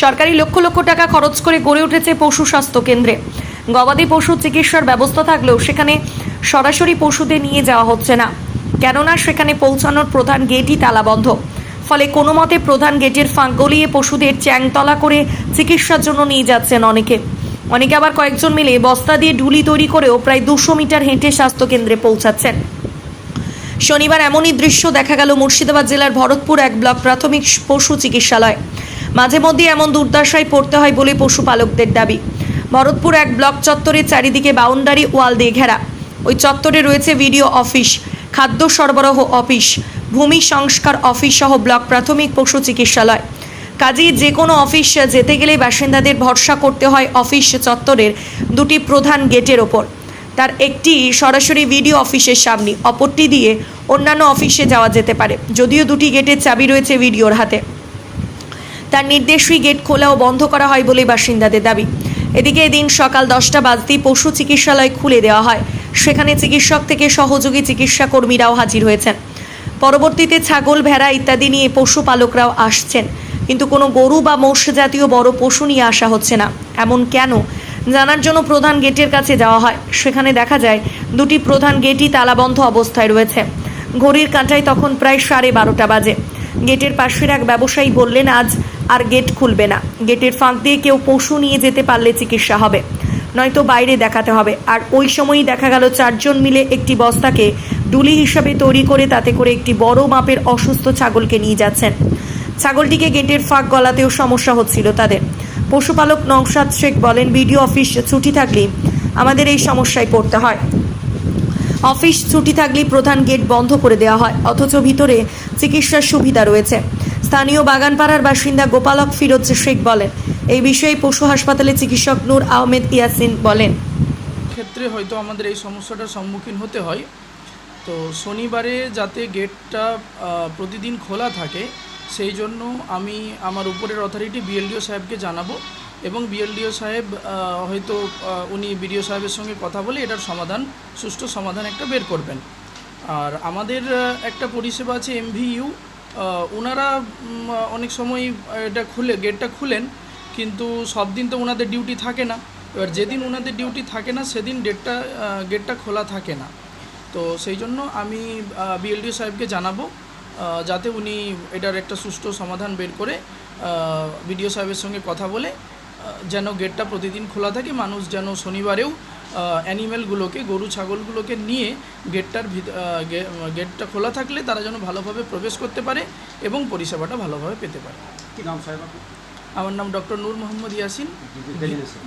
সরকারি লক্ষ লক্ষ টাকা খরচ করে গড়ে উঠেছে পশু স্বাস্থ্য কেন্দ্রে। গবাদি পশু চিকিৎসার ব্যবস্থা থাকলেও সেখানে সরাসরি পশুদের নিয়ে যাওয়া হচ্ছে না। কেননা সেখানে পৌঁছানোর প্রধান গেটই তালাবন্ধ ফলে কোনো মতে প্রধান গেটের ফাঁক গলিয়ে পশুদের চ্যাংতলা করে চিকিৎসার জন্য নিয়ে যাচ্ছেন অনেকে। অনেকে আবার কয়েকজন মিলে বস্তা দিয়ে ঢুলি তৈরি করেও প্রায় দুশো মিটার হেঁটে স্বাস্থ্যকেন্দ্রে পৌঁছাচ্ছেন। শনিবার এমনই দৃশ্য দেখা গেল মুর্শিদাবাদ জেলার ভরতপুর এক ব্লক প্রাথমিক পশু চিকিৎসালয়। মাঝে মধ্যে এমন দুর্দশায় পড়তে হয় বলে পশুপালকদের দাবি। ভরতপুর এক ব্লক চত্বরের চারিদিকে বাউন্ডারি ওয়াল দিয়ে ঘেরা। ওই চত্বরে রয়েছে ভিডিও অফিস, খাদ্য সরবরাহ অফিস, ভূমি সংস্কার অফিস সহ ব্লক প্রাথমিক পশু চিকিৎসালয়। কাজেই যে কোনো অফিস যেতে গেলে বাসিন্দাদের ভরসা করতে হয় অফিস চত্বরের দুটি প্রধান গেটের ওপর। তার একটি সরাসরি ভিডিও অফিসের সামনে, অপরটি দিয়ে অন্যান্য অফিসে যাওয়া যেতে পারে। যদিও দুটি গেটের চাবি রয়েছে ভিডিওর হাতে। তার নির্দেশই গেট খোলা ও বন্ধ করা হয় বলে বাসিন্দাদের দাবি। এদিকে এদিন সকাল দশটা বাজতেই পশু চিকিৎসালয় খুলে দেওয়া হয়। সেখানে চিকিৎসক থেকে সহযোগী চিকিৎসা কর্মীরাও হাজির হয়েছেন। পরবর্তীতে ছাগল, ভেড়া ইত্যাদি নিয়ে পশুপালকরাও আসছেন। কিন্তু কোনো গরু বা মোষ জাতীয় বড় পশু নিয়ে আসা হচ্ছে না। এমন কেন? জানার জন্য প্রধান গেটের কাছে যাওয়া হয়। সেখানে দেখা যায়, দুটি প্রধান গেটই তালাবন্ধ অবস্থায় রয়েছে। ঘড়ির কাঁটায় তখন প্রায় সাড়ে বারোটা বাজে। গেটের পাশের এক ব্যবসায়ী বললেন, আজ আর গেট খুলবে না। গেটের ফাঁক দিয়ে কেউ পশু নিয়ে যেতে পারলে চিকিৎসা হবে। নয়তো বাইরে দেখাতে হবে। আর ওই সময়ই দেখা গেল চারজন মিলে একটি বস্তাকে ডুলি হিসাবে তৈরি করে তাতে করে একটি বড় মাপের অসুস্থ ছাগলকে নিয়ে যাচ্ছেন। ছাগলটিকে গেটের ফাঁক গলাতেও সমস্যা হচ্ছিল তাদের। পশুপালক নওশাদ শেখ বলেন, বিডিও অফিস ছুটি থাকলে আমাদের এই সমস্যায় পড়তে হয়। অফিস ছুটি থাকলেই প্রধান গেট বন্ধ করে দেওয়া হয়, অথচ ভিতরে চিকিৎসার সুবিধা রয়েছে। স্থানীয় বাগানপাড়ার বাসিন্দা গোপালক ফিরোজ শেখ বলেন, এই বিষয়ে পশু হাসপাতালে চিকিৎসক নূর আহমেদ ইয়াসিন বলেন। ক্ষেত্রে হয়তো আমাদের এই সমস্যাটার সম্মুখীন হতে হয়। তো শনিবারে যাতে গেটটা প্রতিদিন খোলা থাকে, সেই জন্য আমি আমার উপরের অথরিটি বিএলডিও সাহেবকে জানাব এবং বিএলডিও সাহেব হয়তো উনি বিডিও সাহেবের সঙ্গে কথা বলে এটার সমাধান, সুষ্ঠু সমাধান একটা বের করবেন। আর আমাদের একটা পরিষেবা আছে এমভিইউ ওনারা অনেক সময় এটা খুলে, গেটটা খুলেন, কিন্তু সব দিন তো ওনাদের ডিউটি থাকে না। এবার যেদিন ওনাদের ডিউটি থাকে না, সেদিন ডেটটা গেটটা খোলা থাকে না। তো সেই জন্য আমি বিএলডিও সাহেবকে জানাব যাতে উনি এটার একটা সুষ্ঠু সমাধান বের করে বিডিও সাহেবের সঙ্গে কথা বলে যেন গেটটা প্রতিদিন খোলা থাকে মানুষ যেন শনিবারেও অ্যানিমেলগুলোকে গরু ছাগলগুলোকে নিয়ে গেটটার ভিত- গে- গেটটা খোলা থাকলে তারা যেন ভালোভাবে প্রবেশ করতে পারে এবং পরিষেবাটা ভালোভাবে পেতে পারে। কি নাম সাহেব আমার নাম doctor Noor Mohammad Yasin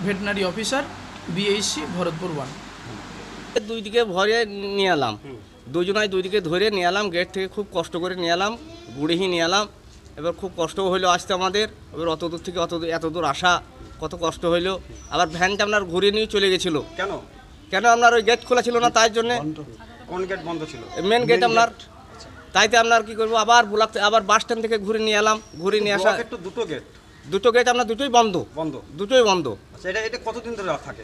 veterinary officer BHC Bharatpur one. দুই দিকে ভরে নিয়ে এলাম। দুজনাই দুই দিকে ধরে নিয়ে এলাম গেট থেকে খুব কষ্ট করে নিয়ে এলাম গুড়েহি নিয়ে এলাম। এবার খুব কষ্ট হইল আসতে আমাদের এবার অত দূর থেকে অত দূর- এত দূর আসা কত কষ্ট হইল। আবার ভ্যানটা আপনার ঘুরিয়ে নিয়ে চলে গেছিল। কেন? কেন আপনার ওই গেট খোলা ছিল না তাই জন্য? কোন গেট বন্ধ ছিল? মেন গেট আপনার। তাইতে আপনার কি করব? আবার ব্লক আবার বাস স্ট্যান্ড থেকে ঘুরে নিয়ে এলাম। ঘুরে নিয়ে আসা দুটো গেট দুটো গেট আপনার দুটোই বন্ধ। বন্ধ। দুটোই বন্ধ। আচ্ছা এটা এটা কতদিন ধরে থাকে?